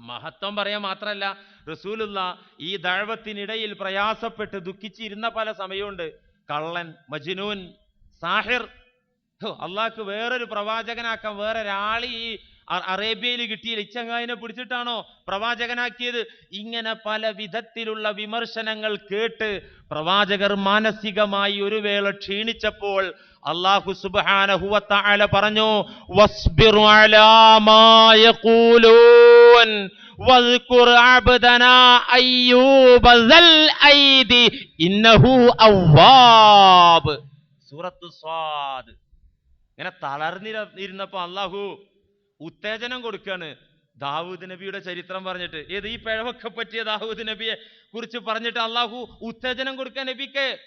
മഹത്വം പറയാൻ മാത്രമല്ല റസൂലുള്ള ഈ ദഴവത്തിനിടയിൽ പ്രയാസപ്പെട്ട് ദുഃഖിച്ചിരുന്ന പല സമയമുണ്ട്. കള്ളൻ മജ്നൂൻ സാഹിർ. അള്ളാഹ്ക്ക് വേറൊരു പ്രവാചകനാക്കാൻ വേറൊരാൾ ഈ അറേബ്യയിൽ കിട്ടിയ ഇച്ചങ്ങായിനെ പിടിച്ചിട്ടാണോ പ്രവാചകനാക്കിയത്? ഇങ്ങനെ പല വിധത്തിലുള്ള വിമർശനങ്ങൾ കേട്ട് പ്രവാചകർ മാനസികമായി ഒരു വേള ക്ഷീണിച്ചപ്പോൾ അള്ളാഹു സുബാനഹുവത്തായ പറഞ്ഞു സൂറത്ത് സ്വാദ്. ഇങ്ങനെ തളർന്നിരുന്നപ്പോ അള്ളാഹു ഉത്തേജനം കൊടുക്കുകയാണ്. ദാവൂദ് നബിയുടെ ചരിത്രം പറഞ്ഞിട്ട് ഏത് ഈ പിഴവൊക്കെ പറ്റിയ ദാവൂദ് നബിയെ കുറിച്ച് പറഞ്ഞിട്ട് അള്ളാഹു ഉത്തേജനം കൊടുക്കാൻ നബിക്ക്?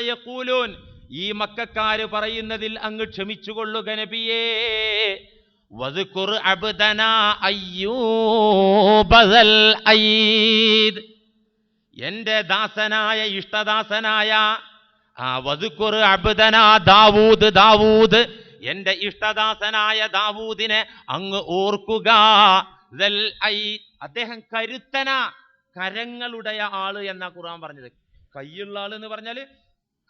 യഖൂലൂൻ. ഈ മക്കാര് പറയുന്നതിൽ അങ്ങ് ക്ഷമിച്ചുകൊള്ളുക നബിയേ. എന്റെ ദാസനായ ഇഷ്ടദാസനായ ആ വധുക്കുർ അബ്ദന ദാവൂദ് ദാവൂദ് എന്റെ ഇഷ്ടദാസനായ ദാവൂദിനെ അങ്ങ് ഓർക്കുക. അദ്ദേഹം കരുത്തന. കരങ്ങളുടെ ആൾ എന്നാ ഖുർആൻ പറഞ്ഞത്. കയ്യുള്ള ആൾ എന്ന് പറഞ്ഞാൽ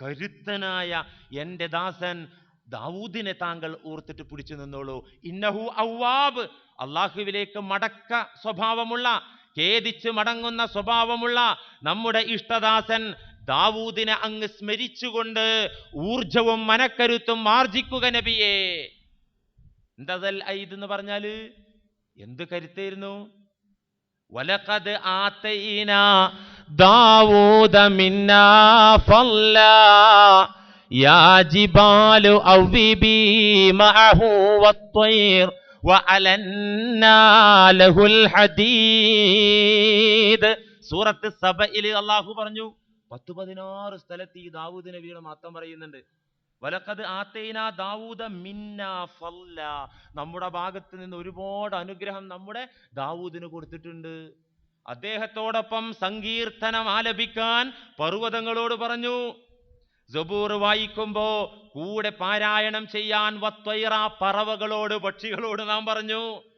കരുത്തനായ എന്റെ ദാസൻ ദാവൂദിനെ താങ്കൾ ഓർത്തിട്ട് പിടിച്ചു നിന്നോളൂ. ഇന്നഹു ഔവാബ്. അള്ളാഹുവിലേക്ക് മടക്ക സ്വഭാവമുള്ള ഖേദിച്ച് മടങ്ങുന്ന സ്വഭാവമുള്ള നമ്മുടെ ഇഷ്ടദാസൻ ദാവൂദിനെ അങ്ങ് സ്മരിച്ചുകൊണ്ട് ഊർജവും മനക്കരുത്തും ആർജിക്കുക നബിയേ. എന്തതൽ ഐദ് എന്ന് പറഞ്ഞാൽ എന്ത് കരുത്തായിരുന്നു? വലഖദ് ആതൈന ദാവൂദ മിന്നാ ഫല്ല സൂറത്ത് സഭയിൽ അള്ളാഹു പറഞ്ഞു പത്ത് പതിനാറ് സ്ഥലത്ത് ഈ ദാവൂദ് നബിയുടെ മാത്രം പറയുന്നുണ്ട്. വലക്കത് ആത്തേന ദാവൂദ മിന്ന ഫല്ല. നമ്മുടെ ഭാഗത്ത് നിന്ന് ഒരുപാട് അനുഗ്രഹം നമ്മുടെ ദാവൂദിന് കൊടുത്തിട്ടുണ്ട്. അദ്ദേഹത്തോടൊപ്പം സങ്കീർത്തനം ആലപിക്കാൻ പർവതങ്ങളോട് പറഞ്ഞു ജബൂർ വായിക്കുമ്പോ കൂടെ പാരായണം ചെയ്യാൻ വത്വൈറ പറവകളോട് പക്ഷികളോട് നാം പറഞ്ഞു.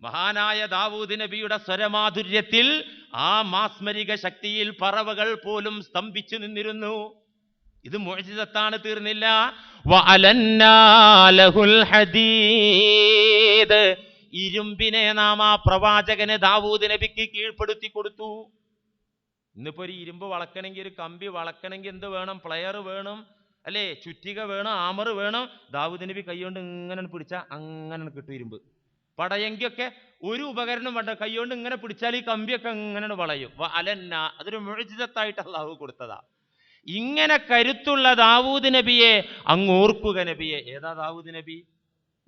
മഹാനായ ദാവൂദ് നബിയുടെ സ്വരമാധുര്യത്തിൽ ആ മാസ്മരിക ശക്തിയിൽ പറവകൾ പോലും സ്തംഭിച്ചു നിന്നിരുന്നു. ഇത് മോചിതത്താണ് തീർന്നില്ല. ഇരുമ്പിനെ നാം ആ പ്രവാചകന് ദാവൂദ് നബിക്ക് കീഴ്പ്പെടുത്തി കൊടുത്തു. ഇന്നിപ്പോ ഒരു ഇരുമ്പ് വളക്കണമെങ്കിൽ ഒരു കമ്പി വളക്കണമെങ്കിൽ എന്ത് വേണം? പ്ലെയർ വേണം. അല്ലേ? ചുറ്റിക വേണം. ആമർ വേണം. ദാവൂദ് നബി കൈകൊണ്ട് ഇങ്ങനെ പിടിച്ചാൽ അങ്ങനെ കിട്ടും ഇരുമ്പ്. പടയെങ്കിയൊക്കെ ഒരു ഉപകരണം വേണ്ട. കൈകൊണ്ട് ഇങ്ങനെ പിടിച്ചാൽ ഈ കമ്പിയൊക്കെ ഇങ്ങനെ വളയും. അലന്ന അതൊരു മുഴുജിതത്തായിട്ട് അള്ളാഹു കൊടുത്തതാ. ഇങ്ങനെ കരുത്തുള്ള ദാവൂദ് നബിയെ അങ്ങ് ഓർക്കുക നബിയെ. ഏതാ ദാവൂദ് നബി?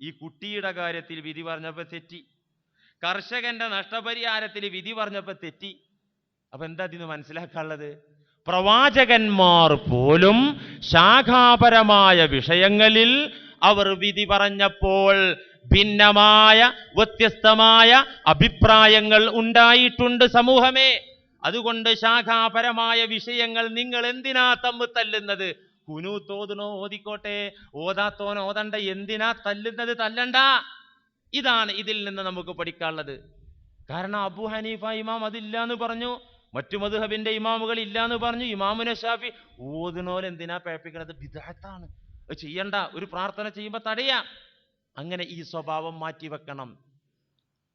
ഈ കുട്ടിയുടെ കാര്യത്തിൽ വിധി പറഞ്ഞപ്പോൾ തെറ്റി. കർഷകന്റെ നഷ്ടപരിഹാരത്തിൽ വിധി പറഞ്ഞപ്പോൾ തെറ്റി. അപ്പൊ എന്താ ഇതിന് മനസ്സിലാക്കാനുള്ളത്? പ്രവാചകന്മാർ പോലും ശാഖാപരമായ വിഷയങ്ങളിൽ അവർ വിധി പറഞ്ഞപ്പോൾ ഭിന്നമായ വ്യത്യസ്തമായ അഭിപ്രായങ്ങൾ ഉണ്ടായിട്ടുണ്ട് സമൂഹമേ. അതുകൊണ്ട് ശാഖാപരമായ വിഷയങ്ങൾ നിങ്ങൾ എന്തിനാ തമ്മിൽ തല്ലുന്നത്? കുനു തോതണോ ഓതിക്കോട്ടെ ഓതാത്തോനോ ഓതണ്ട എന്തിനാ തല്ലുന്നത് തല്ലണ്ട? ഇതാണ് ഇതിൽ നിന്ന് നമുക്ക് പഠിക്കാനുള്ളത്. കാരണം അബു ഹനീഫ ഇമാം അതില്ല എന്ന് പറഞ്ഞു മറ്റു മധുഹബിന്റെ ഇമാമുകൾ ഇല്ല എന്ന് പറഞ്ഞു ഇമാമുന ഷാഫി ഓതിനോലെന്തിനാ പേപ്പിക്കണത് അത് ചെയ്യണ്ട ഒരു പ്രാർത്ഥന ചെയ്യുമ്പോൾ തടയാം. അങ്ങനെ ഈ സ്വഭാവം മാറ്റിവെക്കണം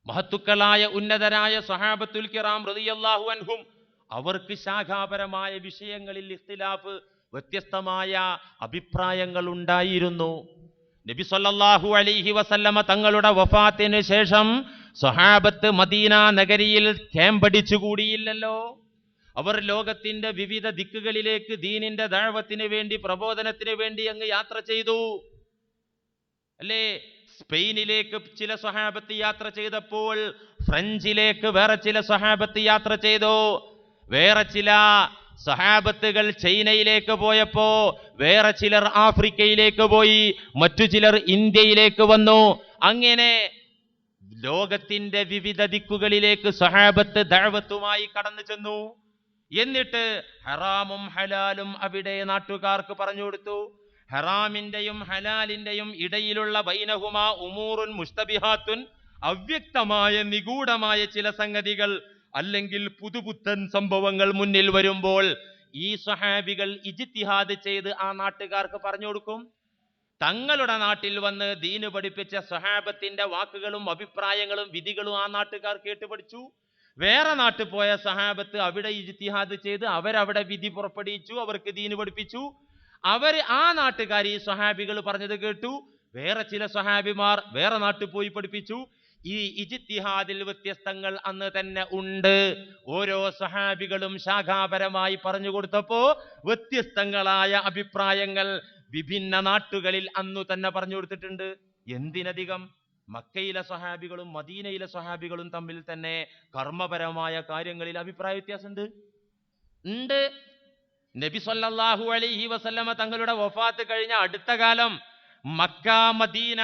മഹത്തുക്കളായ ഉന്നതരായ സഹാബത്തുൽ കിറാം റളിയല്ലാഹു അൻഹും അവർക്ക് ശാഖാപരമായ വിഷയങ്ങളിൽ ഇഖ്തിലാഫ് വ്യത്യസ്തമായ അഭിപ്രായങ്ങൾ ഉണ്ടായിരുന്നു. നബി സല്ലല്ലാഹു അലൈഹി വസല്ലമ തങ്ങളുടെ വഫാത്തിന് ശേഷം സഹാബത്ത് മദീന നഗരിയിൽ ക്യാമ്പടിച്ചു കൂടിയില്ലല്ലോ. അവർ ലോകത്തിന്റെ വിവിധ ദിക്കുകളിലേക്ക് ദീനിന്റെ ദാഴവത്തിന് വേണ്ടി പ്രബോധനത്തിന് വേണ്ടി അങ്ങ് യാത്ര ചെയ്തു. അല്ലേ സ്പെയിനിലേക്ക് ചില സ്വഹാബത്ത് യാത്ര ചെയ്തപ്പോൾ ഫ്രഞ്ചിലേക്ക് വേറെ ചില സ്വഹാബത്ത് യാത്ര ചെയ്തു. വേറെ ചില സഹാബത്തുകൾ ചൈനയിലേക്ക് പോയപ്പോ വേറെ ചിലർ ആഫ്രിക്കയിലേക്ക് പോയി മറ്റു ചിലർ ഇന്ത്യയിലേക്ക് വന്നു. അങ്ങനെ ലോകത്തിന്റെ വിവിധ ദിക്കുകളിലേക്ക് സഹാബത്ത് ദഴവത്തുമായി കടന്നു ചെന്നു. എന്നിട്ട് ഹറാമും ഹലാലും അവിടെ നാട്ടുകാർക്ക് പറഞ്ഞു കൊടുത്തു. ഹറാമിന്റെയും ഹലാലിന്റെയും ഇടയിലുള്ള ബൈനഹുമ ഉമൂറുൻ മുസ്തബിഹാത്തുൻ അവ്യക്തമായ നിഗൂഢമായ ചില സംഗതികൾ അല്ലെങ്കിൽ പുതുപുത്തൻ സംഭവങ്ങൾ മുന്നിൽ വരുമ്പോൾ ഈ സഹാബികൾ ഇജിത്തിഹാദ് ചെയ്ത് ആ നാട്ടുകാർക്ക് പറഞ്ഞു കൊടുക്കും. തങ്ങളുടെ നാട്ടിൽ വന്ന് ദീന് പഠിപ്പിച്ച സഹാബത്തിന്റെ വാക്കുകളും അഭിപ്രായങ്ങളും വിധികളും ആ നാട്ടുകാർ കേട്ട് പഠിച്ചു. വേറെ നാട്ടിൽ പോയ സഹാബത്ത് അവിടെ ഇജ്തിഹാദ് ചെയ്ത് അവരവിടെ വിധി പുറപ്പെടുവിച്ചു അവർക്ക് ദീന് പഠിപ്പിച്ചു. അവർ ആ നാട്ടുകാർ ഈ സ്വഹാബികൾ പറഞ്ഞത് കേട്ടു. വേറെ ചില സ്വഹാബിമാർ വേറെ നാട്ടിൽ പോയി പഠിപ്പിച്ചു. ഈ ഇജിത്തിഹാദിൽ വ്യത്യസ്തങ്ങൾ അന്ന് തന്നെ ഉണ്ട്. ഓരോ സഹാബികളും ശാഖാപരമായി പറഞ്ഞു കൊടുത്തപ്പോ വ്യത്യസ്തങ്ങളായ അഭിപ്രായങ്ങൾ വിഭിന്ന നാട്ടുകളിൽ അന്നു തന്നെ പറഞ്ഞു കൊടുത്തിട്ടുണ്ട്. എന്തിനധികം? മക്കയിലെ സ്വഹാബികളും മദീനയിലെ സ്വഹാബികളും തമ്മിൽ തന്നെ കർമ്മപരമായ കാര്യങ്ങളിൽ അഭിപ്രായ വ്യത്യാസമുണ്ട്. ഉണ്ട്. നബി സല്ലാഹു അലൈഹി വസല്ലമ തങ്ങളുടെ വഫാത്ത് കഴിഞ്ഞ അടുത്ത കാലം മക്ക മദീന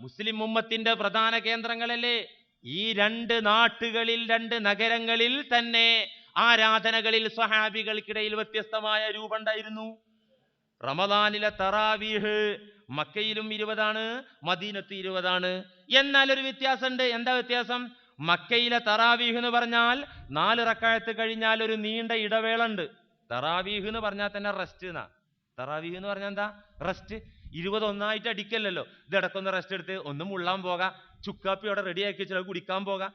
മുസ്ലിം ഉമ്മത്തിന്റെ പ്രധാന കേന്ദ്രങ്ങളല്ലേ? ഈ രണ്ട് നാട്ടുകളിൽ രണ്ട് നഗരങ്ങളിൽ തന്നെ ആരാധനകളിൽ സഹാബികൾക്കിടയിൽ വ്യത്യസ്തമായ രൂപമുണ്ടായിരുന്നു റമദാനിലെ തറാവീഹ് മക്കയിലും ഇരുപതാണ് മദീനത്ത് ഇരുപതാണ്. എന്നാൽ ഒരു വ്യത്യാസമുണ്ട്. എന്താ വ്യത്യാസം? മക്കയിലെ തറാവീഹ് എന്ന് പറഞ്ഞാൽ നാല് റക്കായത്ത് കഴിഞ്ഞാൽ ഒരു നീണ്ട ഇടവേള ഉണ്ട്. തറാവീഹ് എന്ന് പറഞ്ഞാൽ തന്നെ റെസ്റ്റ് എന്നാ. തറാവീഹ് എന്ന് പറഞ്ഞാൽ എന്താ? റെസ്റ്റ് ഇരുപത് ഒന്നായിട്ട് അടിക്കല്ലല്ലോ. ഇതിടക്കൊന്ന് റെസ്റ്റ് എടുത്ത് ഒന്ന് മുള്ളാൻ പോകാം. ചുക്കാപ്പി അവിടെ റെഡിയാക്കി വെച്ചാൽ കുടിക്കാൻ പോകാം.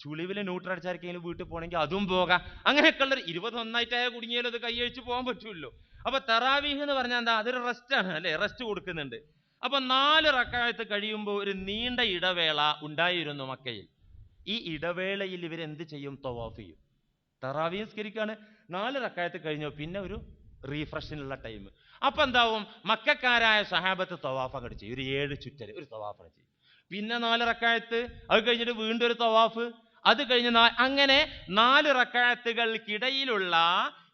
ചുളിവിൽ ന്യൂട്രൽ അടിച്ചായിരിക്കെങ്കിലും വീട്ടിൽ പോകണമെങ്കിൽ അതും പോകാം. അങ്ങനെയൊക്കെയുള്ള ഇരുപത് ഒന്നായിട്ടായ കുടുങ്ങിയാലും അത് കൈയഴിച്ച് പോകാൻ പറ്റുമല്ലോ. അപ്പൊ തറാവീഹ് എന്ന് പറഞ്ഞാൽ എന്താ? അതൊരു റെസ്റ്റ് ആണ് അല്ലെ? റെസ്റ്റ് കൊടുക്കുന്നുണ്ട്. അപ്പൊ നാല് റക്കായത്ത് കഴിയുമ്പോൾ ഒരു നീണ്ട ഇടവേള ഉണ്ടായിരുന്നു മക്കയിൽ. ഈ ഇടവേളയിൽ ഇവരെന്ത് ചെയ്യും? തവാഫ് ചെയ്യും. തറാവി നിസ്കരിക്കാണ്. നാല് റക്കായത്ത് കഴിഞ്ഞോ പിന്നെ ഒരു റീഫ്രഷിനുള്ള ടൈം അപ്പൊ എന്താവും? മക്കാരായ സഹാബത്ത് തവാഫ് ചെയ്യും. ഒരു ഏഴ് ചുറ്റൽ ഒരു തവാഫ് കടിച്ചു പിന്നെ നാല് റക്കായത്ത് അത് കഴിഞ്ഞിട്ട് വീണ്ടും ഒരു തവാഫ്. അത് കഴിഞ്ഞ് അങ്ങനെ നാല് റക്കായത്തുകൾക്കിടയിലുള്ള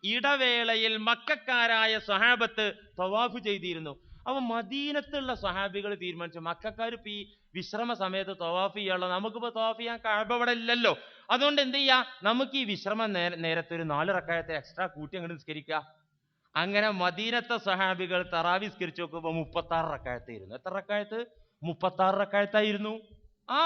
ഇടവേളയിൽ മക്കാരായ സഹാബത്ത് തവാഫ് ചെയ്തിരുന്നു. അപ്പൊ മദീനത്തുള്ള സഹാബികൾ തീരുമാനിച്ചു മക്കാർ ഇപ്പൊ ഈ വിശ്രമ സമയത്ത് തവാഫ് ചെയ്യാനുള്ള നമുക്കിപ്പോ തവാഫ് ചെയ്യാൻ കഴബ ഇവിടെ ഇല്ലല്ലോ. അതുകൊണ്ട് എന്ത് ചെയ്യാ? നമുക്ക് ഈ വിശ്രമ നേര നേരത്തെ ഒരു നാല് റക്കായത്തെ എക്സ്ട്രാ കൂട്ടി അങ്ങോട്ട് നിസ്കരിക്കുക. അങ്ങനെ മദീനത്തെ സഹാബികൾ തറാവി സ്കരിച്ചു നോക്കുമ്പോൾ മുപ്പത്തി ആറ് റക്കായത്തായിരുന്നു എത്ര റക്കായത്ത്? മുപ്പത്തി ആറ് റക്കായത്തായിരുന്നു ആ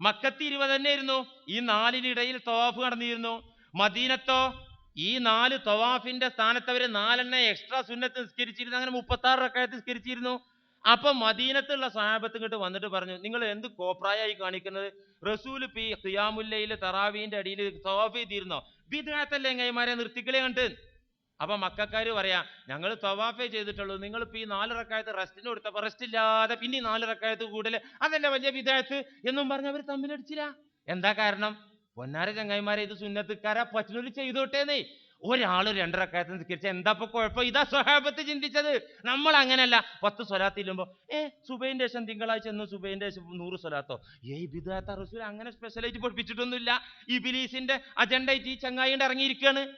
മക്കത്തി ഇരുപത് തന്നെ ആയിരുന്നു. ഈ നാലിനിടയിൽ തവാഫ് നടന്നിരുന്നു. മദീനത്തോ ഈ നാല് തവാഫിന്റെ സ്ഥാനത്ത് അവർ നാലെണ്ണ എക്സ്ട്രാ സുന്നത്ത് നിസ്കരിച്ചിരുന്നു. അങ്ങനെ മുപ്പത്തി ആറ് റക്കായത്ത് നിസ്കരിച്ചിരുന്നു. അപ്പൊ മദീനത്തുള്ള സഹാബത്ത് ഇങ്ങോട്ട് വന്നിട്ട് പറഞ്ഞു നിങ്ങൾ എന്ത് കോപ്രായായി കാണിക്കുന്നത്? റസൂൽ പി ഖിയാമുല്ലയിലെ തറാവീന്റെ അടിയിൽ തവാഫ് ചെയ്തിരുന്നോ? വിദ്യാർത്ഥല്ലേ കൈമാരെ നിർത്തിക്കളെ കണ്ട്? അപ്പൊ മക്കാര് പറയാ ഞങ്ങൾ തവാഫേ ചെയ്തിട്ടുള്ളൂ. നിങ്ങൾ ഇപ്പൊ ഈ നാല് റക്കായത്ത് റെസ്റ്റിന് കൊടുത്തപ്പോ റെസ്റ്റ് ഇല്ലാതെ പിന്നെ ഈ നാല് റക്കായത്ത് കൂടുതൽ അതല്ല വലിയ വിദായത്ത് എന്നും പറഞ്ഞ് അവർ തമ്മിലടിച്ചില്ല. എന്താ കാരണം? പൊന്നാര ചങ്ങായിമാരെ ഇത് സുന്നത്തുക്കാരാ പറ്റുന്നൊരു ചെയ്തോട്ടേന്നേ. ഒരാൾ രണ്ടരക്കായത്ത് നിസ്കരിച്ച എന്താ കുഴപ്പം? ഇതാ സ്വഹാബത്ത് ചിന്തിച്ചത്. നമ്മൾ അങ്ങനെയല്ല. പത്ത് സ്വലാത്ത് ഇല്ലുമ്പോ ഏ സുബൈന്റെ ശേഷം തിങ്കളാഴ്ച എന്നും സുബൈന്റെ ശേഷം നൂറ് സ്വലാത്തോ? ഏയ് ബിദാത്ത റസൂൽ അങ്ങനെ സ്പെഷ്യലായിട്ട് പഠിപ്പിച്ചിട്ടൊന്നുമില്ല. ഈ ബിലീസിന്റെ അജണ്ട ഈ ചങ്ങായിണ്ട് ഇറങ്ങിയിരിക്കുകയാണ്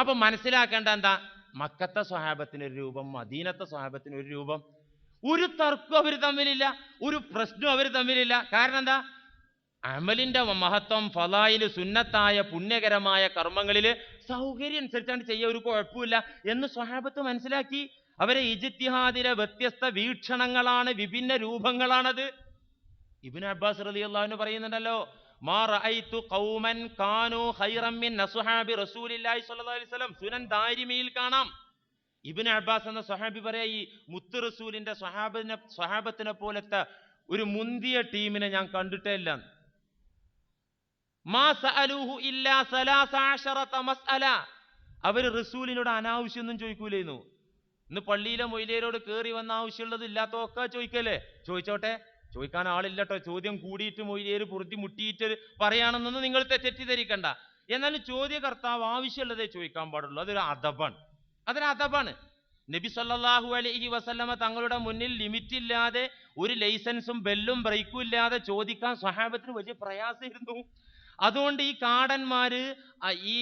അപ്പൊ മനസ്സിലാക്കേണ്ട എന്താ? മക്കത്തെ സ്വഹാബത്തിന് ഒരു രൂപം മദീനത്തെ സ്വഹാബത്തിന് ഒരു രൂപം. ഒരു തർക്കം അവർ തമ്മിലില്ല. ഒരു പ്രശ്നം അവർ തമ്മിലില്ല. കാരണം എന്താ? അമലിന്റെ മഹത്വം ഫലായിൽ സുന്നത്തായ പുണ്യകരമായ കർമ്മങ്ങളിൽ സൗകര്യം അനുസരിച്ചാണ് ചെയ്യുക ഒരു കുഴപ്പമില്ല എന്ന് സ്വഹാബത്ത് മനസ്സിലാക്കി. അവരെ ഇജിത്തിഹാദിലെ വ്യത്യസ്ത വീക്ഷണങ്ങളാണ് വിഭിന്ന രൂപങ്ങളാണത്. ഇബിൻ അബ്ബാസ് പറയുന്നുണ്ടല്ലോ വസല്ലം. സുനൻ ദാരിമിയിൽ കാണാം. ഇബിൻ അബ്ബാസ് എന്ന സ്വഹാബി പറയാ ഈ മുത്ത് റസൂലിന്റെ സ്വഹാബിനെ സ്വഹാബത്തിനെ പോലത്തെ ഒരു മുന്തിയ ടീമിനെ ഞാൻ കണ്ടിട്ടേ ഇല്ല മാ സഅലൂഹു ഇല്ലാ സലാസ അശറത മസ്അല അവർ റസൂലിനോട് അനാവശ്യമൊന്നും ചോദിക്കൂലേന്നു. ഇന്ന് പള്ളിയിലെ മൊയിലേരോട് കയറി വന്ന ആവശ്യമുള്ളത് ഇല്ലാത്തൊക്കെ ചോദിക്കല്ലേ? ചോദിച്ചോട്ടെ? ചോദിക്കാൻ ആളില്ലട്ടോ. ചോദ്യം കൂടിയിട്ട് മൊയിലേര് പൊറുതി മുട്ടിയിട്ട് പറയുകയാണെന്നൊന്നും നിങ്ങൾ തെറ്റിദ്ധരിക്കണ്ട. എന്നാലും ചോദ്യകർത്താവ് ആവശ്യമുള്ളതേ ചോദിക്കാൻ പാടുള്ളൂ. അതൊരു അദബാണ്. അതൊരു അദബാണ്. നബി സല്ലാഹു അലൈഹി വസല്ലമ തങ്ങളുടെ മുന്നിൽ ലിമിറ്റ് ഇല്ലാതെ ഒരു ലൈസൻസും ബെല്ലും ബ്രേക്കും ഇല്ലാതെ ചോദിക്കാൻ സഹാബത്തിന് വലിയ പ്രയാസമായിരുന്നു. അതുകൊണ്ട് ഈ കാടന്മാര് ഈ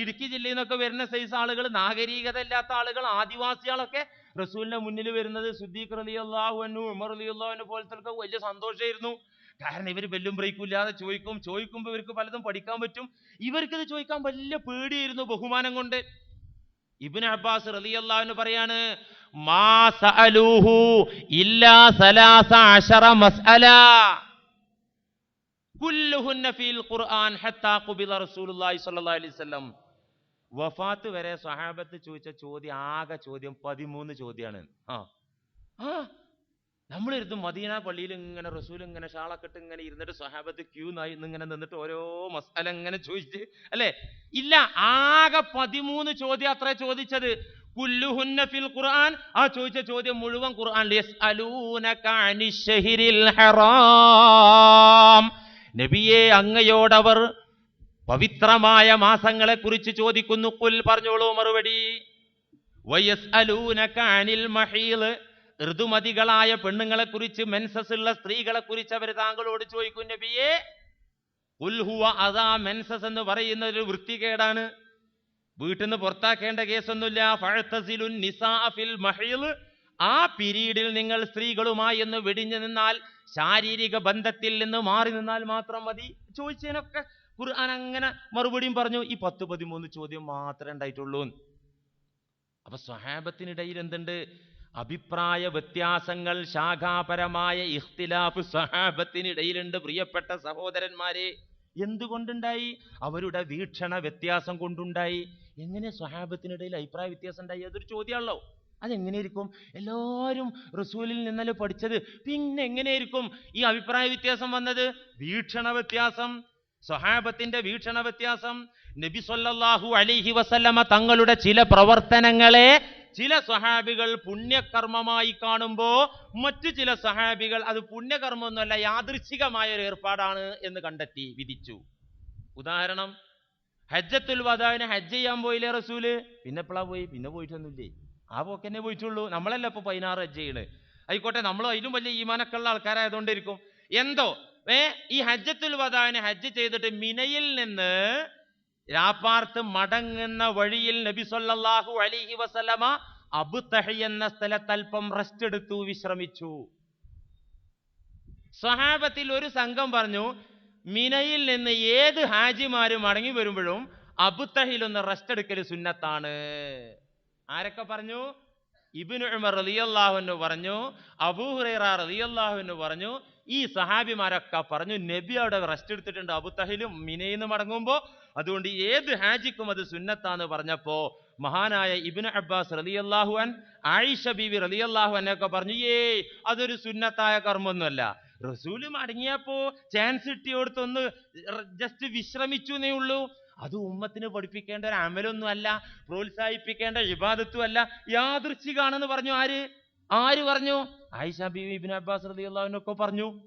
ഇടുക്കി ജില്ലയിൽ നിന്നൊക്കെ വരുന്ന സൈസ് ആളുകൾ നാഗരീകത ഇല്ലാത്ത ആളുകൾ ആദിവാസികളൊക്കെ റസൂലിന്റെ മുന്നിൽ വരുന്നത് സുദ്ദീഖ് റലി അള്ളാഹു അന്നു ഉമർ അലി അള്ളാഹുവിനെ പോലത്തെ വലിയ സന്തോഷമായിരുന്നു കാരണം ഇവർ ബെല്ലും ബ്രേക്കും ഇല്ലാതെ ചോദിക്കും ചോദിക്കുമ്പോൾ ഇവർക്ക് പലതും പഠിക്കാൻ പറ്റും. ഇവർക്കിത് ചോദിക്കാൻ വലിയ പേടിയായിരുന്നു ബഹുമാനം കൊണ്ട്. ഇബിൻ അബ്ബാസ് റളിയല്ലാഹു പറയാണ് മാ സഅലൂഹു ഇല്ലാ സലാസ അശറ മസ്അല. ഖുർആൻ ഹത്താ ഖുബില റസൂലുള്ളാഹി സ്വല്ലല്ലാഹി അലൈഹി വസല്ലം. വഫാത്ത് വരെ സഹാബത്ത് ചോദിച്ച ചോദ്യം ആകെ ചോദ്യം പതിമൂന്ന് ചോദ്യമാണ് ആ. ആ. നമ്മളിരുന്ന് മദീന പള്ളിയിൽ ഇങ്ങനെ റസൂൽ ഇങ്ങനെ ഷാളൊക്കെ ഇട്ട് ഇങ്ങനെ ഇരുന്നിട്ട് സഹാബത്ത് ക്യൂ നായി ഇങ്ങനെ നിന്നിട്ട് ഓരോ മസാല ഇങ്ങനെ ചോദിച്ച് അല്ലേ? ഇല്ല ആകെ പതിമൂന്ന് ചോദ്യം അത്ര ചോദിച്ചത്. കുല്ലുഹുന്ന ഫിൽ ഖുർആൻ ആ ചോദിച്ച ചോദ്യം മുഴുവൻ ഖുർആൻ യസ്അലൂനക അനിശ്ശഹിരിൽ ഹറാം. നബിയെ അങ്ങയോടവർ പവിത്രമായ മാസങ്ങളെ കുറിച്ച് ചോദിക്കുന്നു. കുൽ പറഞ്ഞോളൂ മറുപടി. വയസ്അലൂനക അനിൽ മഹീൽ. ഋതുമതികളായ പെണ്ണുങ്ങളെ കുറിച്ച് മെൻസസ് ഉള്ള സ്ത്രീകളെ കുറിച്ച് അവർ താങ്കളോട് ചോദിക്കും നബിയെ. ഉൽഹുവ അതാ മെൻസസ് എന്ന് പറയുന്ന ഒരു വൃത്തികേടാണ്. വീട്ടിൽ നിന്ന് പുറത്താക്കേണ്ട കേസൊന്നുമില്ല. ഫിൽ മഹീൽ. ആ പിരീഡിൽ നിങ്ങൾ സ്ത്രീകളുമായി എന്ന് വെടിഞ്ഞു നിന്നാൽ ശാരീരിക ബന്ധത്തിൽ നിന്ന് മാറി നിന്നാൽ മാത്രം മതി. ചോദിച്ചതിനൊക്കെ ഖുർആൻ അങ്ങനെ മറുപടിയും പറഞ്ഞു. ഈ പത്ത് പതിമൂന്ന് ചോദ്യം മാത്രമേ ഉണ്ടായിട്ടുള്ളൂ. അപ്പൊ സ്വഹാബത്തിനിടയിൽ എന്തുണ്ട്? അഭിപ്രായ വ്യത്യാസങ്ങൾ ശാഖാപരമായ ഇഖ്തിലാഫ് സ്വഹാബത്തിനിടയിലുണ്ട്. പ്രിയപ്പെട്ട സഹോദരന്മാരെ എന്തുകൊണ്ടുണ്ടായി? അവരുടെ വീക്ഷണ വ്യത്യാസം കൊണ്ടുണ്ടായി. എങ്ങനെ സ്വഹാബത്തിനിടയിൽ അഭിപ്രായ വ്യത്യാസം ഉണ്ടായി? അതൊരു ചോദ്യമാണല്ലോ. അതെങ്ങനെയായിരിക്കും എല്ലാവരും റസൂലിൽ നിന്നല്ലേ പഠിച്ചത്. പിന്നെ എങ്ങനെയായിരിക്കും ഈ അഭിപ്രായ വ്യത്യാസം വന്നത്? വീക്ഷണ വ്യത്യാസം. സ്വഹാബത്തിന്റെ വീക്ഷണ വ്യത്യാസം. നബി സല്ലല്ലാഹു അലൈഹി വസല്ലമ തങ്ങളുടെ ചില പ്രവർത്തനങ്ങളെ ചില സഹാബികൾ പുണ്യകർമ്മമായി കാണുമ്പോൾ മറ്റു ചില സഹാബികൾ അത് പുണ്യകർമ്മമൊന്നുമല്ല യാദൃച്ഛികമായ ഒരു ഏർപ്പാടാണ് എന്ന് കണ്ടെത്തി വിധിച്ചു. ഉദാഹരണം ഹജ്ജത്തുൽ വദാവിന് ഹജ്ജ് ചെയ്യാൻ പോയില്ലേ റസൂൽ? പിന്നെ പോയി? പിന്നെ പോയിട്ടൊന്നുമില്ലേ? ആ പോക്കന്നെ പോയിട്ടുള്ളൂ. നമ്മളല്ല ഇപ്പൊ പതിനാറ് ഹജ്ജ് ചെയ്യണ്. ആയിക്കോട്ടെ നമ്മൾ അതിലും വലിയ ഈമാനൊക്കെ ഉള്ള ആൾക്കാരായതുകൊണ്ടിരിക്കും. എന്തോ? ഏ ഈ ഹജ്ജത്തുൽ വധാവിനെ ഹജ്ജ് ചെയ്തിട്ട് മിനയിൽ നിന്ന് രാപ്പാർത്ത് മടങ്ങുന്ന വഴിയിൽ നബി സല്ലല്ലാഹു അലൈഹി വസല്ലമ അബുതഹി എന്ന സ്ഥലത്ത് അല്പം റെസ്റ്റ് എടുത്തു വിശ്രമിച്ചു. സ്വഹാബത്തിൽ ഒരു സംഘം പറഞ്ഞു മിനയിൽ നിന്ന് ഏത് ഹാജിമാരും മടങ്ങി വരുമ്പോഴും അബുത്തഹിൽ ഒന്ന് റെസ്റ്റ് എടുക്കൽ സുന്നത്താണ്. ആരൊക്കെ പറഞ്ഞു? ഇബിന് ഉമർ റളിയല്ലാഹുവിന് പറഞ്ഞു അബൂഹുറൈറ അൻഹു പറഞ്ഞു ഈ സഹാബിമാരൊക്കെ പറഞ്ഞു നബി അവിടെ റെസ്റ്റ് എടുത്തിട്ടുണ്ട്. അബുത്തഹിലും മിനയിൽ നിന്ന് മടങ്ങുമ്പോൾ അതുകൊണ്ട് ഏത് ഹാജിക്കും അത് സുന്നത്താന്ന് പറഞ്ഞപ്പോൾ മഹാനായ ഇബിന് അബ്ബാസ് റളിയല്ലാഹു അൻ ആയിഷ ബീവി റളിയല്ലാഹു ഒക്കെ പറഞ്ഞു ഏയ് അതൊരു സുന്നത്തായ കർമ്മൊന്നുമല്ല. റസൂൽ മടങ്ങിയപ്പോൾ ചാൻസ് കിട്ടിയോടത്തൊന്ന് ജസ്റ്റ് വിശ്രമിച്ചു എന്നേ ഉള്ളൂ. അത് ഉമ്മത്തിന് പഠിപ്പിക്കേണ്ട ഒരു അമലൊന്നുമല്ല പ്രോത്സാഹിപ്പിക്കേണ്ട ഇബാദത്തും അല്ല യാദൃച്ഛികാണെന്ന് പറഞ്ഞു ആര്? ആര് പറഞ്ഞു? ആയിഷ ഇബിൻ അബ്ബാസ് ഒക്കെ പറഞ്ഞു.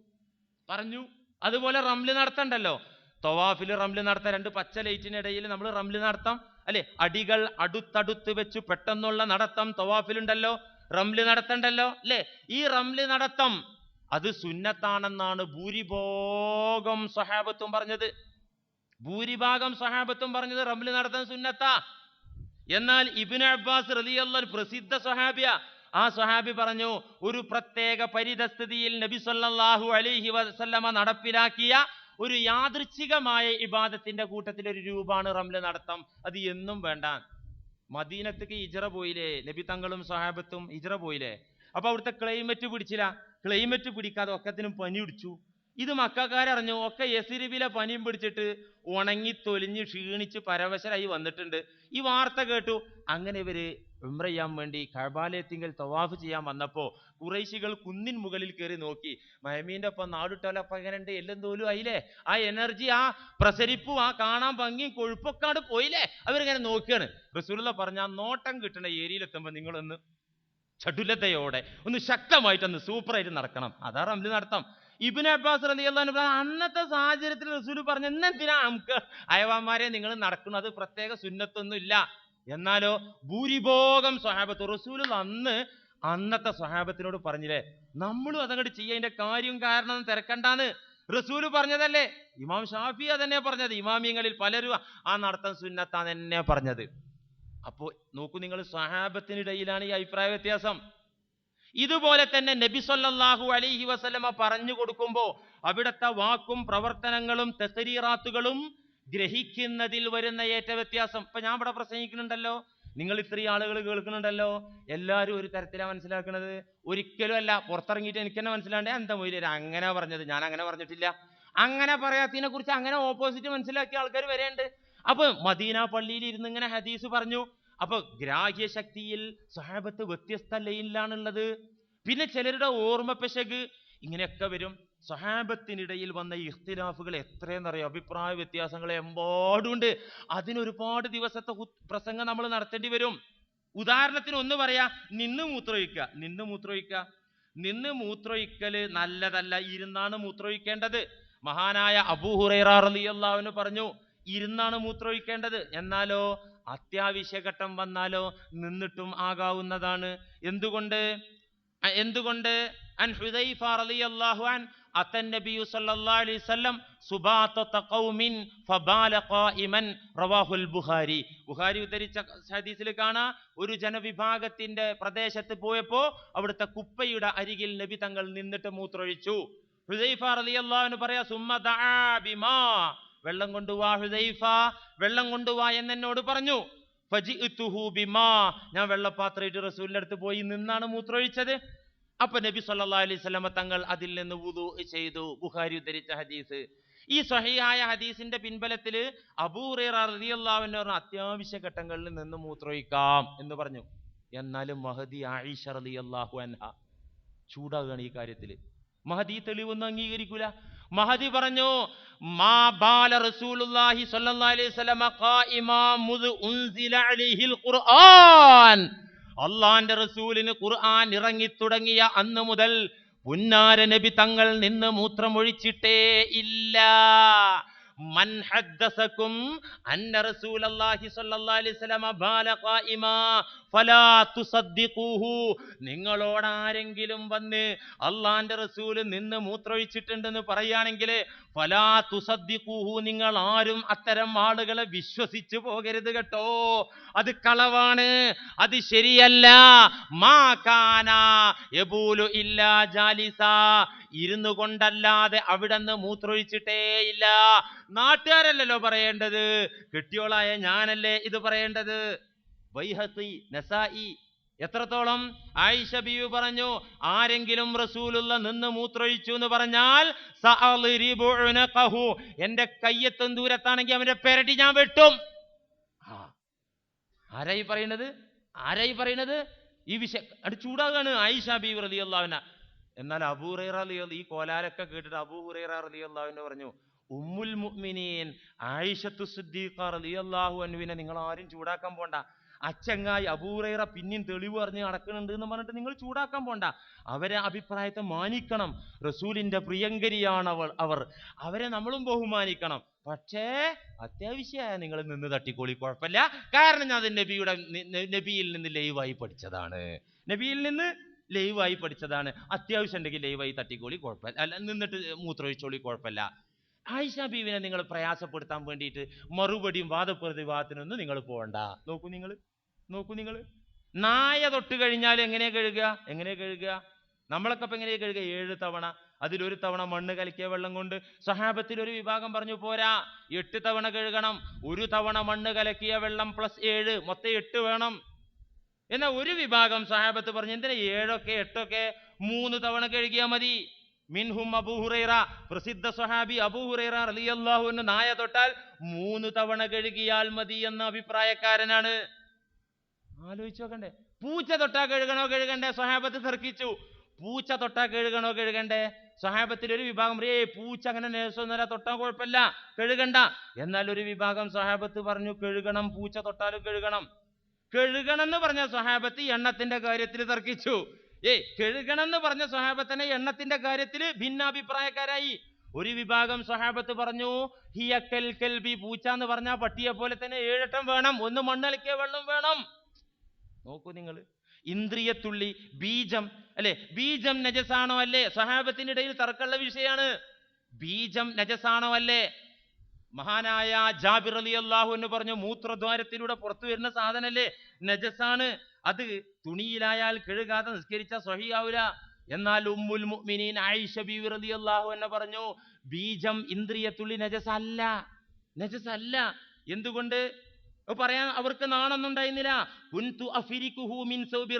പറഞ്ഞു. അതുപോലെ റംൽ നടത്തണ്ടല്ലോ. തവാഫിൽ റംൽ നടത്താം രണ്ട് പച്ച ലൈറ്റിനിടയിൽ നമ്മൾ റംൽ നടത്താം. അല്ലെ? അടികൾ അടുത്തടുത്ത് വെച്ച് പെട്ടെന്നുള്ള നടത്തം തവാഫിലുണ്ടല്ലോ. റംൽ നടത്തണ്ടല്ലോ. അല്ലെ? ഈ റംൽ നടത്തം അത് സുന്നത്താണെന്നാണ് ഭൂരിഭോഗം സ്വഹാബത്വം പറഞ്ഞത്. ഭൂരിഭാഗം സഹാബത്തും പറഞ്ഞത് റംൽ നടത്താൻ സുന്നത്ത. എന്നാൽ ഇബിൻ അബ്ബാസ് റളിയല്ലാഹു പ്രസിദ്ധ സഹാബിയ. ആ സഹാബി പറഞ്ഞു ഒരു പ്രത്യേക പരിതസ്ഥിതിയിൽ നബി സല്ലാഹു അലൈഹി വസല്ലമ നടപ്പിലാക്കിയ ഒരു യാദൃച്ഛികമായ ഇബാദത്തിന്റെ കൂട്ടത്തിൽ ഒരു രൂപമാണ് റംൽ നടത്തം. അത് എന്നും വേണ്ട. മദീനത്തേക്ക് ഇജറ പോയില്ലേ? നബി തങ്ങളും സഹാബത്തും ഇജറ പോയില്ലേ? അപ്പൊ അവിടുത്തെ ക്ലൈമറ്റ് പിടിച്ചില്ല. ക്ലൈമറ്റ് പിടിക്കാതെ ഒക്കത്തിനും പനി പിടിച്ചു. ഇത് മക്കാരറിഞ്ഞു ഒക്കെ യസിരിബിലെ പനിയും പിടിച്ചിട്ട് ഉണങ്ങി തൊലിഞ്ഞ് ക്ഷീണിച്ച് പരവശരായി വന്നിട്ടുണ്ട്. ഈ വാർത്ത കേട്ടു. അങ്ങനെ ഇവർ ഉംറ ചെയ്യാൻ വേണ്ടി കഴബാലയത്തിങ്കൽ തവാഫ് ചെയ്യാൻ വന്നപ്പോ കുറേശികൾ കുന്നിൻ മുകളിൽ കയറി നോക്കി. മയമീന്റെ ഒപ്പം നാടുട്ടോലപ്പം എങ്ങനെയുണ്ട് എല്ലാം തോലും ആയില്ലേ? ആ എനർജി ആ പ്രസരിപ്പും ആ കാണാൻ ഭംഗിയും കൊഴുപ്പൊക്കാട് പോയില്ലേ? അവരിങ്ങനെ നോക്കുകയാണ് റസൂലുള്ള പറഞ്ഞ നോട്ടം കിട്ടുന്ന ഏരിയയിലെത്തുമ്പോൾ നിങ്ങളൊന്ന് ചടുലതയോടെ ഒന്ന് ശക്തമായിട്ടൊന്ന് സൂപ്പറായിട്ട് നടക്കണം. അതാ റംലി നടത്താം. ഇബിൻ അബ്ബാസ് റലി അള്ളഹാൻ അന്നത്തെ സാഹചര്യത്തിൽ റസൂൽ പറഞ്ഞു എന്നെന്തിനാ നമുക്ക് അയവാന്മാരെ നിങ്ങൾ നടക്കുന്നത്? പ്രത്യേക സുന്നത്തൊന്നുമില്ല എന്നാലോ ഭൂരിഭോഗം സ്വഹാബത്ത് റസൂൽ അന്ന് അന്നത്തെ സ്വഹാബത്തിനോട് പറഞ്ഞില്ലേ നമ്മളും അതങ്ങോട്ട് ചെയ്യേണ്ട കാര്യം കാരണം തിരക്കണ്ടാന്ന്. റസൂൽ പറഞ്ഞതല്ലേ? ഇമാം ഷാഫി അതന്നെ പറഞ്ഞത്. ഇമാമിയങ്ങളിൽ പലരും ആ നടത്തം സുന്നത്താന്ന് തന്നെ പറഞ്ഞത്. അപ്പോ നോക്കൂ നിങ്ങൾ സ്വഹാബത്തിനിടയിലാണ് ഈ അഭിപ്രായ വ്യത്യാസം. ഇതുപോലെ തന്നെ നബി സല്ലാഹു അലൈഹി വസല്ലമ പറഞ്ഞു കൊടുക്കുമ്പോൾ അവിടുത്തെ വാക്കും പ്രവർത്തനങ്ങളും തെസരീറാത്തുകളും ഗ്രഹിക്കുന്നതിൽ വരുന്ന ഏറ്റ വ്യത്യാസം. ഇപ്പൊ ഞാൻ ഇവിടെ പ്രസംഗിക്കുന്നുണ്ടല്ലോ. നിങ്ങൾ ഇത്രയും ആളുകൾ കേൾക്കുന്നുണ്ടല്ലോ. എല്ലാവരും ഒരു തരത്തിലാണ് മനസ്സിലാക്കുന്നത് ഒരിക്കലും അല്ല പുറത്തിറങ്ങിയിട്ട് എനിക്ക് തന്നെ മനസ്സിലാണ്ട് എന്താ മൊയിലേ അങ്ങനെ പറഞ്ഞത്. ഞാൻ അങ്ങനെ പറഞ്ഞിട്ടില്ല. അങ്ങനെ പറയാത്തതിനെ കുറിച്ച് അങ്ങനെ ഓപ്പോസിറ്റ് മനസ്സിലാക്കിയ ആൾക്കാർ വരെയുണ്ട്. അപ്പൊ മദീന പള്ളിയിൽ ഇരുന്ന് ഇങ്ങനെ ഹദീസ് പറഞ്ഞു. അപ്പൊ ഗ്രാഹ്യ ശക്തിയിൽ സഹാബത്ത് വ്യത്യസ്ത ലൈനിലാണുള്ളത് പിന്നെ ചിലരുടെ ഓർമ്മ പെശക് ഇങ്ങനെയൊക്കെ വരും. സഹാബത്തിനിടയിൽ വന്ന ഇഖ്തിലാഫുകൾ എത്രയെന്നറിയോ? അഭിപ്രായ വ്യത്യാസങ്ങൾ എമ്പാടുണ്ട്. അതിനൊരുപാട് ദിവസത്തെ പ്രസംഗം നമ്മൾ നടത്തേണ്ടി വരും. ഉദാഹരണത്തിന് ഒന്ന് പറയാ നിന്ന് മൂത്രമൊഴിക്കുക നിന്ന് മൂത്രമൊഴിക്കുക നിന്ന് മൂത്രമൊഴിക്കൽ നല്ലതല്ല ഇരുന്നാണ് മൂത്രമൊഴിക്കേണ്ടത്. മഹാനായ അബൂഹുറൈറ റളിയല്ലാഹുവിന് പറഞ്ഞു ഇരുന്നാണ് മൂത്രമൊഴിക്കേണ്ടത്. എന്നാലോ അത്യാവശ്യ ഘട്ടം വന്നാലോ നിന്നിട്ടും ആകാവുന്നതാണ്. എന്തുകൊണ്ട്? എന്തുകൊണ്ട്? അൻ ഹുദൈഫ റളിയല്ലാഹു അൻ നബിയു അലൈഹി വസല്ലം ഫബാല ഖായിമൻ ബുഖാരി. ബുഖാരി ഉദ്ധരിച്ച ഹദീസിൽ കാണാ ഒരു ജനവിഭാഗത്തിന്റെ പ്രദേശത്ത് പോയപ്പോ അവിടുത്തെ കുപ്പയുടെ അരികിൽ നബി തങ്ങൾ നിന്നിട്ട് മൂത്രൊഴിച്ചു ഹുദൈഫ പറയാ സുമ്മ ബിമാ വെള്ളം കൊണ്ടുവാ ഹുദൈഫ. വെള്ളം പറഞ്ഞു. എന്നോട് ബിമാ. ഞാൻ വെള്ളപ്പാത്രയിട്ട് റസൂലിന്റെ അടുത്ത് പോയി നിന്നാണ് മൂത്രമൊഴിച്ചത്. അപ്പൊ നബി സല്ലാ അലൈഹി വസല്ലമ തങ്ങൾ അതിൽ നിന്ന് വുദു ചെയ്തു. ബുഖാരി ഉദ്ധരിച്ച ഹദീസ്. ഈ സ്വഹിയായ ഹദീസിന്റെ പിൻബലത്തിൽ അബൂറേറ റളിയല്ലാഹുവിന് പറഞ്ഞ അത്യാവശ്യ ഘട്ടങ്ങളിൽ നിന്ന് മൂത്രമൊഴിക്കാം എന്ന് പറഞ്ഞു. എന്നാലും മഹദി ആയിഷ റളിയല്ലാഹു അൻഹ ചൂടാകുകയാണ് ഈ കാര്യത്തിൽ മഹദി തെളിവൊന്നും അംഗീകരിക്കൂല. മഹദി പറഞ്ഞു മാ ബാല റസൂലുള്ളാഹി സ്വല്ലല്ലാഹി അലൈഹി വസല്ലമ ഖായിമാ മുദ് ഉൻസില അലൈഹിൽ ഖുർആൻ. അള്ളാന്റെ റസൂലിന് ഖുർആൻ ഇറങ്ങി തുടങ്ങിയ അന്ന് മുതൽ പുന്നാര നബി തങ്ങൾ നിന്ന് മൂത്രമൊഴിച്ചിട്ടേ ഇല്ല. മൻ സ്വല്ലല്ലാഹി അലൈഹി ബാല ഖായിമാ ഫലാ വന്ന് അള്ളാന്റെ റസൂൽ നിന്ന് മൂത്രമൊഴിച്ചിട്ടുണ്ടെന്ന് പറയുകയാണെങ്കിൽ ഫലാ തുസദ്ദിഖൂഹു നിങ്ങൾ ആരും അത്തരം ആളുകളെ വിശ്വസിച്ചു പോകരുത് കേട്ടോ. അത് കളവാണ് അത് ശരിയല്ല. മാ കാന യബൂലു ഇല്ലാ ജാലിസ ഇരുന്നു കൊണ്ടല്ലാതെ അവിടെന്ന് മൂത്രൊഴിച്ചിട്ടേ ഇല്ല. നാട്ടുകാരല്ലല്ലോ പറയേണ്ടത്. കെട്ടിയോളായ ഞാനല്ലേ ഇത് പറയേണ്ടത്? വൈഹത്തി നസായി എത്രത്തോളം ആയിഷ ബിയു പറഞ്ഞു ആരെങ്കിലും റസൂലുള്ള നിന്ന് മൂത്രൊഴിച്ചു എന്ന് പറഞ്ഞാൽ. എന്റെ കയ്യെത്തും ദൂരത്താണെങ്കിൽ അവന്റെ പെരടി ഞാൻ വെട്ടും. ആരായി പറയുന്നത് ആരായി പറയുന്നത് ഈ വിഷ അത് ചൂടാകാണ് ആയിഷ ബി റളിയല്ലാഹുന എന്നാൽ അബൂ ഹുറൈറ ഈ കോലാലൊക്കെ കേട്ടിട്ട് അബൂ ഹുറൈറ റളിയല്ലാഹുവിനെ പറഞ്ഞു ഉമ്മുൽ മുഅ്മിനീൻ ആയിഷത്തു സിദ്ദീഖ റളിയല്ലാഹു അൻഹുവിനെ നിങ്ങൾ ആരും ചൂടാക്കാൻ പോണ്ട അച്ചങ്ങായി അബൂറൈറ പിന്നെയും തെളിവ് പറഞ്ഞ് നടക്കുന്നുണ്ട് എന്ന് പറഞ്ഞിട്ട് നിങ്ങൾ ചൂടാക്കാൻ പോണ്ട. അവരെ അഭിപ്രായത്തെ മാനിക്കണം. റസൂലിന്റെ പ്രിയങ്കരിയാണ് അവൾ അവർ. അവരെ നമ്മളും ബഹുമാനിക്കണം. പക്ഷേ അത്യാവശ്യമായ നിങ്ങൾ നിന്ന് തട്ടിക്കോളി കുഴപ്പമില്ല. കാരണം ഞാൻ അത് നബിയുടെ നബിയിൽ നിന്ന് ലൈവായി പഠിച്ചതാണ്. നബിയിൽ നിന്ന് ലൈവായി പഠിച്ചതാണ്. അത്യാവശ്യം ഉണ്ടെങ്കിൽ ലൈവായി തട്ടിക്കോളി കുഴപ്പമില്ല. അല്ല നിന്നിട്ട് മൂത്രമൊഴിച്ചോളി കുഴപ്പമില്ല. ആയിഷ ബീവിനെ നിങ്ങൾ പ്രയാസപ്പെടുത്താൻ വേണ്ടിയിട്ട് മറുപടിയും വാദപ്രതിവാദത്തിനൊന്നും നിങ്ങൾ പോകണ്ട നോക്കൂ നിങ്ങൾ നോക്കൂ നിങ്ങൾ നായ തൊട്ട് കഴിഞ്ഞാൽ എങ്ങനെയാ കഴുകുക? എങ്ങനെയാ കഴുകുക? നമ്മളൊക്കെ ഇപ്പൊ എങ്ങനെയാ കഴുകുക? ഏഴ് തവണ. അതിലൊരു തവണ മണ്ണ് കലക്കിയ വെള്ളം കൊണ്ട് സഹാബത്തിൽ ഒരു വിഭാഗം പറഞ്ഞു പോരാ എട്ട് തവണ കഴുകണം. ഒരു തവണ മണ്ണ് കലക്കിയ വെള്ളം പ്ലസ് ഏഴ് മൊത്തം എട്ട് വേണം. എന്നാൽ ഒരു വിഭാഗം സഹാബത്ത് പറഞ്ഞു എന്തിനാ ഏഴൊക്കെ എട്ടൊക്കെ മൂന്ന് തവണ കഴുകിയാൽ മതി? മിൻഹും അബൂഹുറൈറ പ്രസിദ്ധ സ്വഹാബി അബൂഹുറൈറ അൻഹു നായ തൊട്ടാൽ മൂന്ന് തവണ കഴുകിയാൽ മതി എന്ന അഭിപ്രായക്കാരനാണ്. ആലോചിച്ചു നോക്കണ്ടേ. പൂച്ച തൊട്ടാ കഴുകണോ കഴുകണ്ടേ? സ്വഹാബത്ത് തർക്കിച്ചു. പൂച്ച തൊട്ടാ കഴുകണോ കഴുകണ്ടേ? സ്വഹാബത്തിൽ ഒരു വിഭാഗം പറയും, പൂച്ച അങ്ങനെ നേഴ്സൊന്നല്ല തൊട്ടാൽ കുഴപ്പമില്ല കഴുകണ്ട. എന്നാൽ ഒരു വിഭാഗം സ്വഹാബത്ത് പറഞ്ഞു കഴുകണം പൂച്ച തൊട്ടാലും കഴുകണം. കഴുകണം എന്ന് പറഞ്ഞ സ്വഹാബത്ത് എണ്ണത്തിന്റെ കാര്യത്തിൽ തർക്കിച്ചു. ഏയ് കഴുകണം എന്ന് പറഞ്ഞ സ്വഹാബത്തിനെ എണ്ണത്തിന്റെ കാര്യത്തിൽ ഭിന്നാഭിപ്രായക്കാരായി. ഒരു വിഭാഗം സ്വഹാബത്ത് പറഞ്ഞു ഹിയക്കൽ കൽബി പൂച്ച എന്ന് പറഞ്ഞ പട്ടിയെ പോലെ തന്നെ ഏഴെട്ടം വേണം ഒന്ന് മണ്ണളിക്കേ വെള്ളം വേണം. നോക്കൂ നിങ്ങൾ ഇന്ദ്രിയത്തുള്ളി ബീജം അല്ലെ? ബീജം നജസാണോ അല്ലേ? സ്വഹാബത്തിനിടയിൽ തർക്കമുള്ള വിഷയമാണ് ബീജം നജസാണോ അല്ലേ? മഹാനായ ജാബിർ അലി അള്ളാഹു എന്ന് പറഞ്ഞു മൂത്രദ്വാരത്തിലൂടെ പുറത്തു വരുന്ന സാധനല്ലേ നജസാണ്. അത് തുണിയിലായാൽ കഴുകാതെ നിസ്കരിച്ച സ്വഹിയാവൂല എന്നാൽ ഉമ്മുൽ മുഅ്മിനീൻ ആയിഷ ബീവി റളിയല്ലാഹു അൻഹ പറഞ്ഞു ബീജം ഇന്ദ്രിയത്തുള്ളി നജസല്ല നജസല്ല. എന്തുകൊണ്ട്? അത് പറയാൻ അവർക്ക് നാണൊന്നും ഉണ്ടായിരുന്നില്ല. കുൻതു മിൻ സൗബി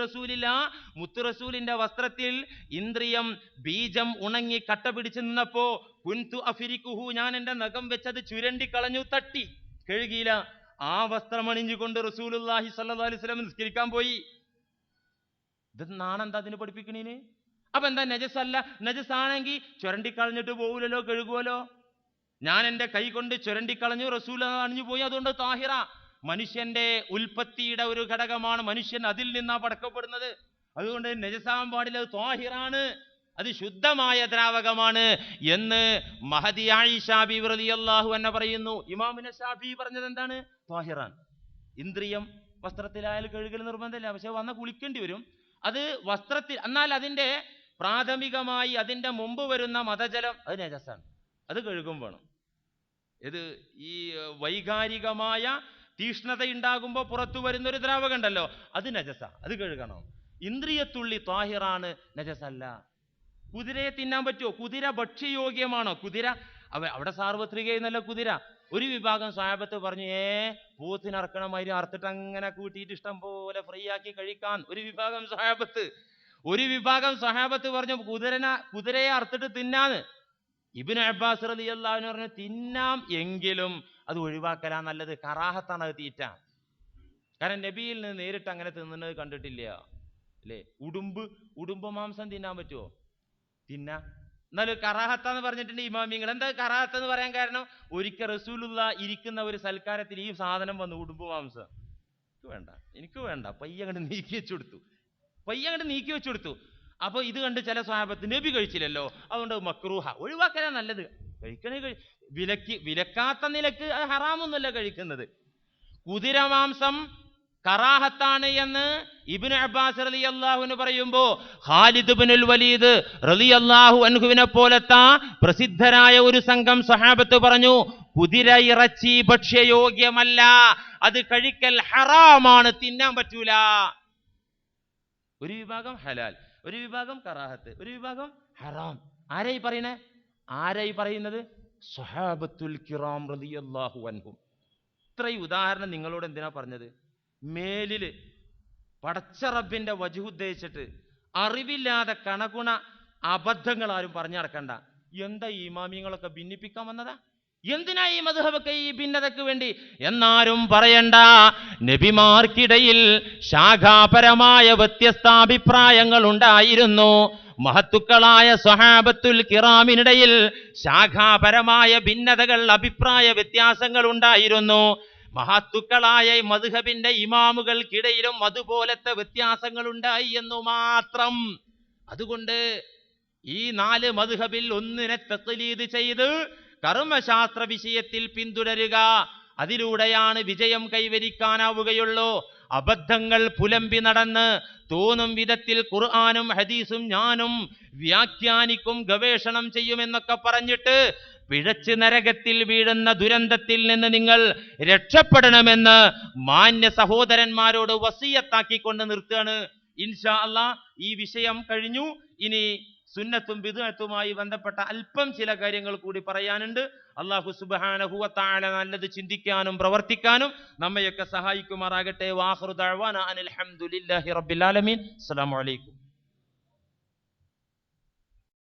മുത്തു റസൂലിന്റെ വസ്ത്രത്തിൽ ഇന്ദ്രിയം ബീജം ഉണങ്ങി കട്ട പിടിച്ചു നിന്നപ്പോ കുൻതു അഫിരിക്കുഹു ഞാൻ എന്റെ നഖം വെച്ചത് ചുരണ്ടി കളഞ്ഞു തട്ടി. കഴുകിയില്ല. ആ വസ്ത്രം അണിഞ്ഞുകൊണ്ട് റസൂലുള്ളാഹി സ്വല്ലല്ലാഹി അലൈഹി വസല്ലം നിസ്കരിക്കാൻ പോയി. ഇത് നാണെന്താ അതിന് പഠിപ്പിക്കണീന്? അപ്പൊ എന്താ നജസ് നജസല്ല നജസാണെങ്കിൽ ചുരണ്ടി കളഞ്ഞിട്ട് പോകൂലല്ലോ കഴുകുമല്ലോ ഞാൻ എന്റെ കൈ കൊണ്ട് ചുരണ്ടി കളഞ്ഞു റസൂൽ അണിഞ്ഞു പോയി അതുകൊണ്ട് താഹിറ. മനുഷ്യന്റെ ഉൽപ്പത്തിയുടെ ഒരു ഘടകമാണ് മനുഷ്യൻ അതിൽ നിന്നാ പടക്കപ്പെടുന്നത്. അതുകൊണ്ട് നജസാൻ പാടില്ല അത് താഹിറാണ്. അത് ശുദ്ധമായ ദ്രാവകമാണ് എന്ന് മഹദി ആയിഷാബി റളിയല്ലാഹു എന്നെ പറയുന്നു. ഇമാമിനെ ഷാഫി പറഞ്ഞത് എന്താണ്? താഹിറാൻ ഇന്ദ്രിയം വസ്ത്രത്തിലായാലും കഴുകൽ നിർബന്ധമില്ല. പക്ഷെ വന്ന കുളിക്കേണ്ടി വരും. അത് വസ്ത്രത്തിൽ എന്നാൽ അതിന്റെ പ്രാഥമികമായി അതിന്റെ മുമ്പ് വരുന്ന മതജലം അത് നജസാണ്. അത് കഴുകും വേണം. ഇത് ഈ വൈകാരികമായ തീഷ്ണത ഉണ്ടാകുമ്പോൾ പുറത്തു വരുന്ന ഒരു ദ്രാവകം ഉണ്ടല്ലോ അത് നജസ. അത് കഴുകണം. ഇന്ദ്രിയത്തുള്ളി താഹിറാണ് നജസല്ല. കുതിരയെ തിന്നാൻ പറ്റുമോ? കുതിര ഭക്ഷ്യയോഗ്യമാണോ? കുതിര? അവ അവിടെ സാർവത്രികയെന്നല്ല കുതിര. ഒരു വിഭാഗം സാഹബത്ത് പറഞ്ഞു ഏ പൂത്തിനറക്കണ മാതിരി അറുത്തിട്ട് അങ്ങനെ കൂട്ടിയിട്ട് ഇഷ്ടം പോലെ ഫ്രീ ആക്കി കഴിക്കാൻ. ഒരു വിഭാഗം സഹാബത്ത് ഒരു വിഭാഗം സഹാബത്ത് പറഞ്ഞു കുതിരന കുതിരയെ അറുത്തിട്ട് തിന്നാന്ന്. ഇബിന് അബ്ബാസ് റലി അള്ളാഹുവിന് പറഞ്ഞു തിന്നാം എങ്കിലും അത് ഒഴിവാക്കലാ നല്ലത്. കറാഹത്താണ് അത് തീറ്റ. കാരണം നബിയിൽ നിന്ന് നേരിട്ട് അങ്ങനെ തിന്നുന്നത് കണ്ടിട്ടില്ല. അല്ലേ? ഉടുമ്പ് ഉടുമ്പ് മാംസം തിന്നാൻ പറ്റുമോ? തിന്നാ എന്നാലും കറാഹത്ത എന്ന് പറഞ്ഞിട്ടുണ്ട് ഇമാമിങ്ങൾ. എന്താ കറാഹത്ത എന്ന് പറയാൻ കാരണം? ഒരിക്കൽ റസൂലുള്ള ഇരിക്കുന്ന ഒരു സൽക്കാരത്തിൽ ഈ സാധനം വന്നു ഉടുമ്പ് മാംസം എനിക്ക് വേണ്ട എനിക്ക് വേണ്ട പയ്യ അങ്ങോട്ട് നീക്കി വെച്ചു കൊടുത്തു. പയ്യ അങ്ങോട്ട് നീക്കി വെച്ചു കൊടുത്തു. അപ്പോൾ ഇത് കണ്ട് ചില സ്വാപത്ത് നബി കഴിച്ചില്ലല്ലോ. അതുകൊണ്ട് മക്രൂഹ ഒഴിവാക്കലാ നല്ലത്. കഴിക്കണേ കഴി വിലക്ക് വിലക്കാത്ത നിലയ്ക്ക് ഹറാമൊന്നുമല്ല കഴിക്കുന്നത്. കുതിരമാംസം കറാഹത്താണ് എന്ന് ഇബ്നു അബ്ബാസ് റലി അള്ളാഹുവിന് പറയുമ്പോ ഖാലിദ് ബിനുൽ വലീദ് റലി അള്ളാഹു അൻഹുവിനെ പോലത്തെ പ്രസിദ്ധരായ ഒരു സംഘം സഹാബത്ത് പറഞ്ഞു കുതിര ഇറച്ചി ഭക്ഷ്യയോഗ്യമല്ല അത് കഴിക്കൽ ഹറാമാണ് തിന്നാൻ പറ്റൂല. ഒരു വിഭാഗം ഹലാൽ ഒരു വിഭാഗം കറാഹത്ത് ഒരു വിഭാഗം ഹറാം. ആരായി പറയണേ? ആരായി പറയുന്നത്? സഹാബത്തുൽ കിറാം റളിയല്ലാഹു അൻഹും. ഇത്രയും ഉദാഹരണം നിങ്ങളോട് എന്തിനാ പറഞ്ഞത്? മേലിൽ പടച്ച റബ്ബിന്റെ വജു ഉദ്ദേശിച്ചിട്ട് അറിവില്ലാതെ കണകുണ അബദ്ധങ്ങൾ ആരും പറഞ്ഞു നടക്കണ്ട. എന്താ ഈ ഇമാമിയങ്ങളൊക്കെ ഭിന്നിപ്പിക്കാൻ വന്നതാ? എന്തിനാ ഈ മധുഹബൊക്കെ ഈ ഭിന്നതയ്ക്ക് വേണ്ടി? എന്നാരും പറയണ്ട. നബിമാർക്കിടയിൽ ശാഖാപരമായ വ്യത്യസ്താഭിപ്രായങ്ങൾ ഉണ്ടായിരുന്നു. മഹത്തുക്കളായ സ്വഹാബത്തുൽ കിറാമിനിടയിൽ ശാഖാപരമായ ഭിന്നതകൾ അഭിപ്രായ വ്യത്യാസങ്ങൾ ഉണ്ടായിരുന്നു. മഹത്തുക്കളായ മധുഹബിന്റെ ഇമാമുകൾക്കിടയിലും അതുപോലത്തെ വ്യത്യാസങ്ങൾ ഉണ്ടായി എന്നു മാത്രം. അതുകൊണ്ട് ഈ നാല് മധുഹബിൽ ഒന്നിനെ തസ്ലീദ് ചെയ്ത് കർമ്മശാസ്ത്ര വിഷയത്തിൽ പിന്തുടരുക. അതിലൂടെയാണ് വിജയം കൈവരിക്കാനാവുകയുള്ളൂ. അബദ്ധങ്ങൾ പുലമ്പി നടന്ന് തോന്നും വിധത്തിൽ ഖുർആാനും ഹദീസും ഞാനും വ്യാഖ്യാനിക്കും ഗവേഷണം ചെയ്യുമെന്നൊക്കെ പറഞ്ഞിട്ട് പിഴച്ച് നരകത്തിൽ വീഴുന്ന ദുരന്തത്തിൽ നിന്ന് നിങ്ങൾ രക്ഷപ്പെടണമെന്ന് മാന്യ സഹോദരന്മാരോട് വസീയത്താക്കിക്കൊണ്ട് നിർത്തുകയാണ്. ഇൻഷാ അള്ളാ ഈ വിഷയം കഴിഞ്ഞു. ഇനി സുന്നത്തും ബിദുഅത്തുമായി ബന്ധപ്പെട്ട അല്പം ചില കാര്യങ്ങൾ കൂടി പറയാനുണ്ട്. അള്ളാഹു സുബ്ഹാനഹു വതആല നല്ലത് ചിന്തിക്കാനും പ്രവർത്തിക്കാനും നമ്മയൊക്കെ സഹായിക്കുമാറാകട്ടെ. വാഹൃദ അനിൽ ഹംദുലില്ലാഹി റബ്ബിൽ ആലമീൻ. അസ്സലാമു അലൈക്കും.